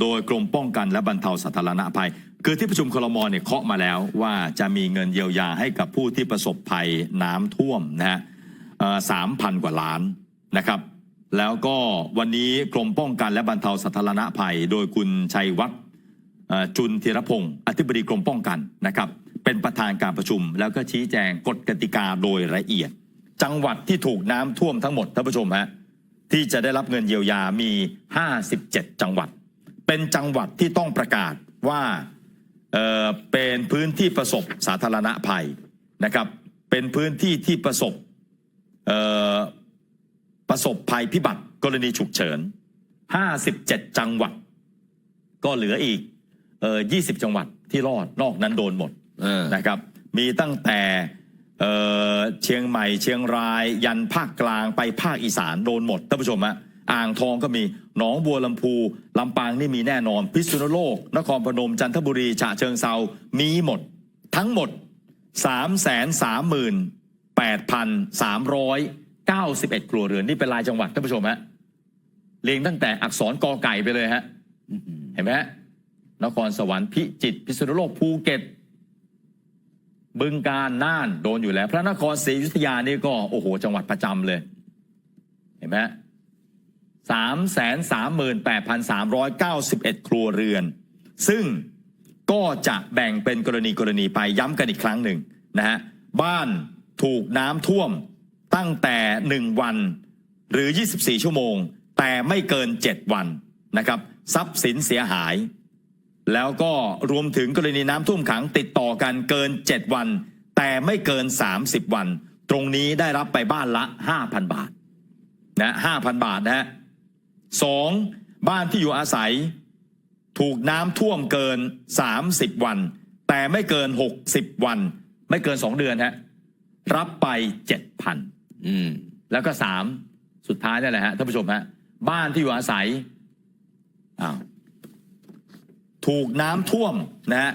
โดยกรมป้องกันและบรรเทาสาธารณภัย คือที่ประชุมคลมเนี่ยเคาะมาแล้วว่าจะมีเงินเยียวยาให้กับผู้ที่ประสบภัยน้ำท่วมนะฮะสามพันกว่าล้านนะครับ แล้วก็วันนี้กรมป้องกันและบรรเทาสาธารณภัย โดยคุณชัยวัฒน์จุนธีรพงศ์อธิบดีกรมป้องกันนะครับ เป็นประธานการประชุม แล้วก็ชี้แจงกฎกติกาโดยละเอียด จังหวัดที่ถูกน้ำท่วมทั้งหมดท่านผู้ชมฮะที่จะได้รับเงินเยียวยามี 57 จังหวัด เป็นจังหวัดที่ต้องประกาศว่าเอ่อเป็นพื้นที่ประสบสาธารณภัยนะครับ เป็นพื้นที่ที่ประสบเอ่อประสบภัยพิบัติกรณีฉุกเฉิน 57 จังหวัด ก็เหลืออีกเอ่อ20 จังหวัดที่รอดนอกนั้นโดนหมดเออนะครับ มีตั้งแต่เอ่อเชียงใหม่เชียงราย ยันภาคกลางไปภาคอีสานโดนหมดท่านผู้ชมฮะ อ่างทองก็มีหนองบัวลำพูลำปางนี่มีแน่นอน พิษณุโลก นครพนมจันทบุรีฉะเชิงเซามีหมด ทั้งหมด 3 3 8 3 9 1 ครัวเรือน นี่เป็นรายจังหวัดท่านผู้ชมฮะเรียงตั้งแต่อักษรกอไก่ไปเลยฮะเห็นไหมฮะนครสวรรค์พิจิตรพิษณุโลกภูเก็ตบึงการน่านโดนอยู่แล้ว พระนครศรีอยุธยานี่ก็โอ้โหจังหวัดประจำเลย เห็นไหม สามแสนสามหมื่นแปดพันสามร้อยเก้าสิบเอ็ดครัวเรือน ซึ่งก็จะแบ่งเป็นกรณีกรณีไปย้ำกันอีกครั้งหนึ่งนะฮะบ้านถูกน้ำท่วมตั้งแต่หนึ่งวันหรือ 24 ชั่วโมง แต่ไม่เกิน 7 วันนะครับทรัพย์สินเสียหาย แล้วก็รวมถึงกรณีน้ำท่วมขังติดต่อกันเกิน 7 วัน แต่ไม่เกิน 30 วัน ตรงนี้ได้รับไปบ้านละ 5,000 บาทนะ5,000 บาทนะฮะ สองบ้านที่อยู่อาศัย ถูกน้ำท่วมเกิน 30 วัน แต่ไม่เกิน 60 วัน ไม่เกิน 2 เดือนฮะรับไป 7,000อืมแล้วก็สามสุดท้ายนั่นแหละฮะท่านผู้ชมฮะบ้านที่อยู่อาศัยอ้าวถูกน้ำท่วมนะฮะ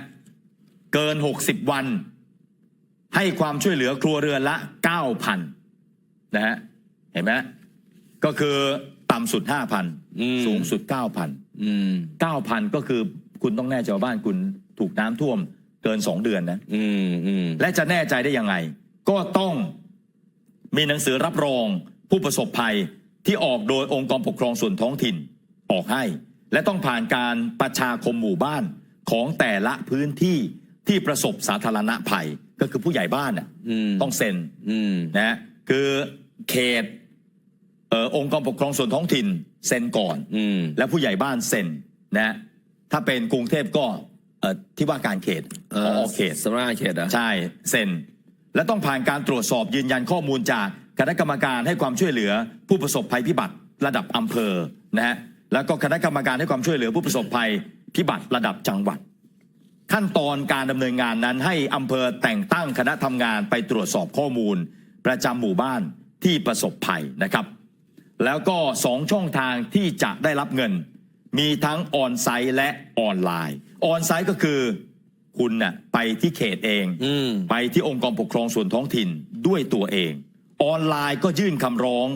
เกิน 60 วัน ให้ความช่วยเหลือครัวเรือนละ 9,000นะฮะเห็นไหมก็คือ ต่ำสุดอืม5,000สูงสุด9,000อืม9,000ก็คือคุณต้องแน่ใจว่าบ้านคุณถูกน้ำท่วมเกิน2เดือนนะอืมอืมและจะแน่ใจได้ยังไง ก็ต้องมีหนังสือรับรองผู้ประสบภัยที่ออกโดยองค์กรปกครองส่วนท้องถิ่นออกให้ และต้องผ่านการประชาคมหมู่บ้านของแต่ละพื้นที่ที่ประสบสาธารณภัยก็คือผู้ใหญ่บ้านน่ะอืมต้องเซ็นอืมนะฮะคือเขต เอ่อองค์กรปกครองส่วนท้องถิ่นเซ็นก่อน อืม และผู้ใหญ่บ้านเซ็นนะฮะถ้าเป็นกรุงเทพก็เอ่อที่ว่าการเขตเอพออเขต สำนักงานเขตเหรอะ ใช่เซ็น และต้องผ่านการตรวจสอบยืนยันข้อมูลจากคณะกรรมการให้ความช่วยเหลือผู้ประสบภัยพิบัติระดับอำเภอนะฮะแล้วก็คณะกรรมการให้ความช่วยเหลือผู้ประสบภัยพิบัติระดับจังหวัด ขั้นตอนการดำเนินงานนั้นให้อำเภอแต่งตั้งคณะทำงานไปตรวจสอบข้อมูล ประจำหมู่บ้านที่ประสบภัยนะครับ แล้วก็สองช่องทางที่จะได้รับเงิน มีทั้งออนไซต์และออนไลน์ ออนไซต์ก็คือคุณน่ะไปที่เขตเองอืมไปที่องค์กรปกครองส่วนท้องถิ่นด้วยตัวเอง ออนไลน์ก็ยื่นคำร้อง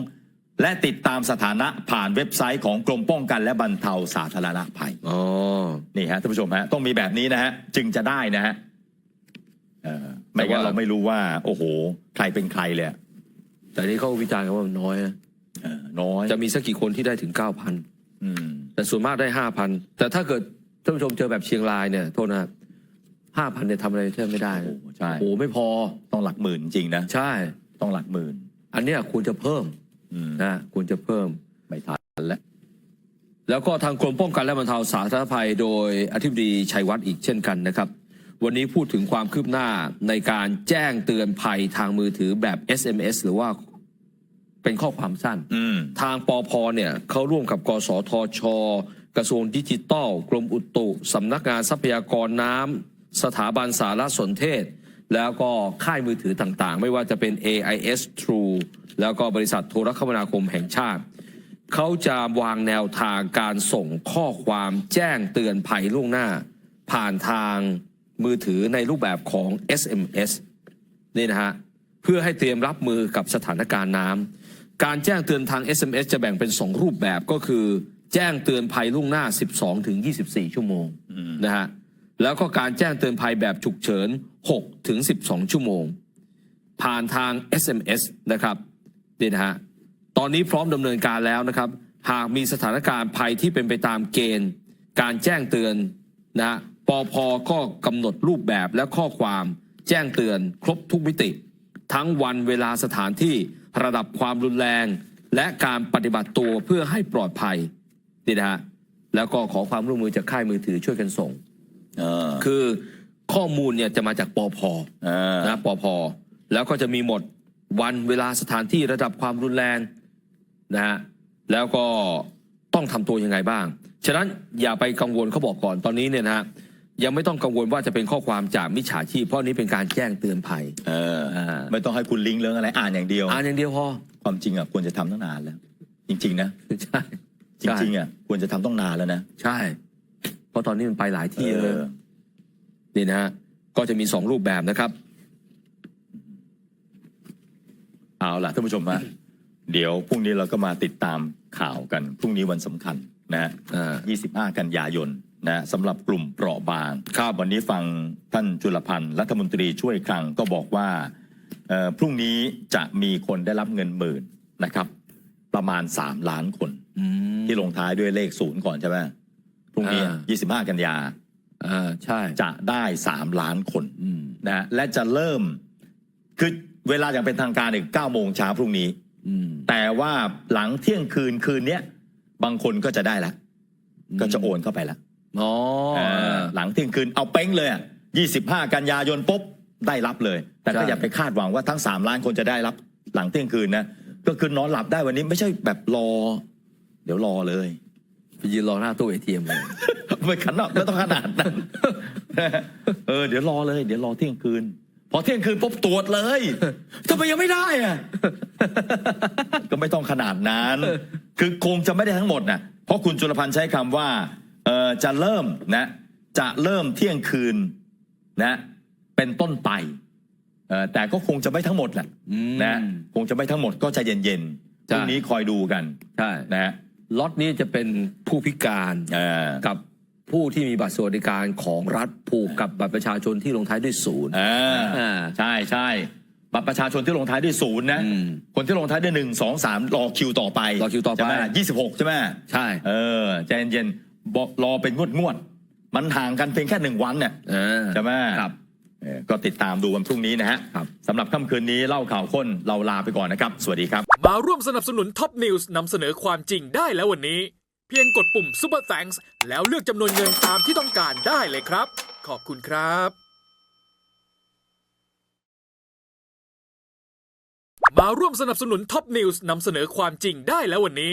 และติดตามสถานะผ่านเว็บไซต์ของกรมป้องกันและบรรเทาสาธารณภัยอ๋อนี่ฮะท่านผู้ชมฮะต้องมีแบบนี้นะฮะจึงจะได้นะฮะเอ่อไม่งั้นแต่ว่าเราไม่รู้ว่า โอ้โห ใครเป็นใครเลยอะแต่นี่เขาวิจารณ์กันว่ามันน้อยนะเออ น้อยจะมีสักกี่คนที่ได้ถึงเก้าพันอืมแต่ส่วนมากได้ห้าพันแต่ถ้าเกิดท่านผู้ชมเจอแบบเชียงรายเนี่ยโทษนะห้าพันเนี่ยทำอะไรแทบไม่ได้นะโอ้ใช่โอ้โหไม่พอต้องหลักหมื่นจริงนะใช่ ต้องหลักหมื่น อันเนี้ยควรจะเพิ่มอืมนะควรจะเพิ่มไม่ทันแล้วแล้วก็ทางกรมป้องกันและบรรเทาสาธารณภัยโดยอธิบดีชัยวัฒน์อีกเช่นกันนะครับ วันนี้พูดถึงความคืบหน้าในการแจ้งเตือนภัยทางมือถือแบบ SMS หรือว่า เป็นข้อความสั้นอืมทางปอพเนี่ยเขาร่วมกับกสทช กระทรวงดิจิทัล กรมอุตุสำนักงานทรัพยากรน้ำสถาบันสารสนเทศ แล้วก็ค่ายมือถือต่างๆ ไม่ว่าจะเป็น AIS True แล้วก็บริษัทโทรคมนาคมแห่งชาติ เขาจะวางแนวทางการส่งข้อความแจ้งเตือนภัยล่วงหน้า ผ่านทางมือถือในรูปแบบของ SMS นี่นะฮะ เพื่อให้เตรียมรับมือกับสถานการณ์น้ำ การแจ้งเตือนทาง SMS จะแบ่งเป็น 2 รูปแบบก็คือ แจ้งเตือนภัยล่วงหน้า 12 ถึง 24 ชั่วโมงนะฮะแล้วก็การแจ้งเตือนภัยแบบฉุกเฉิน 6 ถึง 12 ชั่วโมง ผ่านทาง SMS นะครับนี่นะฮะตอนนี้พร้อมดำเนินการแล้วนะครับ หากมีสถานการณ์ภัยที่เป็นไปตามเกณฑ์ การแจ้งเตือนนะฮะปอพก็กำหนดรูปแบบและข้อความ แจ้งเตือนครบทุกมิติ ทั้งวันเวลาสถานที่ระดับความรุนแรง และการปฏิบัติตัวเพื่อให้ปลอดภัยนี่นะฮะแล้วก็ขอความร่วมมือจากค่ายมือถือช่วยกันส่ง เออคือข้อมูลเนี่ยจะมาจากปอพเออนะปอพแล้วก็จะมีหมดวันเวลาสถานที่ระดับความรุนแรงนะฮะแล้วก็ต้องทำตัวยังไงบ้าง ฉะนั้นอย่าไปกังวลเขาบอกก่อนตอนนี้เนี่ยนะฮะ ยังไม่ต้องกังวลว่าจะเป็นข้อความจากมิจฉาชีพเพราะนี้เป็นการแจ้งเตือนภัย เอออ่า ไม่ต้องให้คุณลิงก์เรื่องอะไรอ่านอย่างเดียว อ่านอย่างเดียวพอความจริงอะควรจะทำตั้งนานแล้ว จริง ๆ นะ ใช่จริงๆอะควรจะทำต้องนานแล้วนะใช่ เพราะตอนนี้มันไปหลายที่เลยออนี่นะฮะก็จะมีสองรูปแบบนะครับ เอาล่ะท่านผู้ชมฮะเดี๋ยวพรุ่งนี้เราก็มาติดตามข่าวกันพรุ่งนี้วันสำคัญนะฮะอ่า 25 กันยายน นะสำหรับกลุ่มเปราะบางครับวันนี้ฟังท่านจุลพันธ์รัฐมนตรีช่วยคลังก็บอกว่าเอ่อพรุ่งนี้จะมีคนได้รับเงินหมื่นนะครับ ประมาณ 3 ล้านคนอืมที่ลงท้ายด้วยเลขศูนย์ก่อนใช่ไหมพรุ่งนี้อ่า25 กันยาอ่าใช่จะได้3ล้านคนอืมนะฮะและจะเริ่มคือเวลาอย่างเป็นทางการอีก9โมงเช้าพรุ่งนี้อืมแต่ว่าหลังเที่ยงคืนคืนเนี้ยบางคนก็จะได้ละอืมก็จะโอนเข้าไปละ อ๋อเออหลังเที่ยงคืนเอาเป้งเลยอะ25 กันยายนปุ๊บได้รับเลย แต่ก็อย่าไปคาดหวังว่าทั้ง 3 ล้านคนจะได้รับหลังเที่ยงคืนนะก็คือนอนหลับได้วันนี้ไม่ใช่แบบรอ เดี๋ยวรอเลย ไปยืนรอหน้าตู้เอทีเอ็มเลย ไม่ขนาดไม่ต้องขนาดนั้น เออเดี๋ยวรอเลย เดี๋ยวรอเที่ยงคืน พอเที่ยงคืนปุ๊บตรวจเลยทำไมยังไม่ได้อะ ก็ไม่ต้องขนาดนั้น คือคงจะไม่ได้ทั้งหมดนะเพราะคุณจุลพันธ์ใช้คำว่าเออจะเริ่มนะจะเริ่มเที่ยงคืนนะเป็นต้นไปเออแต่ก็คงจะไม่ทั้งหมดแหละอืมนะคงจะไม่ทั้งหมดก็ใจะเย็นๆพใช่รุ่งนี้คอยดูกันใช่นะฮะล็อตนี้จะเป็นผู้พิการเออกับผู้ที่มีบัตรสวัสดิการของรัฐผูกกับบัตรประชาชนที่ลงท้ายด้วยศูนย์อ่าอ่าใช่ใช่บัตรประชาชนที่ลงท้ายด้วยศูนย์นะอืมคนที่ลงท้ายด้วยหนึ่งสองสามรอคิวต่อไปรอคิวต่อไปใช่ไหมยี่สิบหกใช่ไหมใช่ เออใจเย็นๆ บอกรอเป็นงวดงวดๆมันห่างกันเพียงแค่หนึ่งวันเนี่ยเออใช่ไหมครับเออก็ติดตามดูวันพรุ่งนี้นะฮะครับ สำหรับค่ำคืนนี้เล่าข่าวข้นเราลาไปก่อนนะครับ สวัสดีครับ มาร่วมสนับสนุนท็อปนิวส์นำเสนอความจริงได้แล้ววันนี้ เพียงกดปุ่ม Super Thanks แล้วเลือกจำนวนเงินตามที่ต้องการได้เลยครับ ขอบคุณครับ มาร่วมสนับสนุนท็อปนิวส์นำเสนอความจริงได้แล้ววันนี้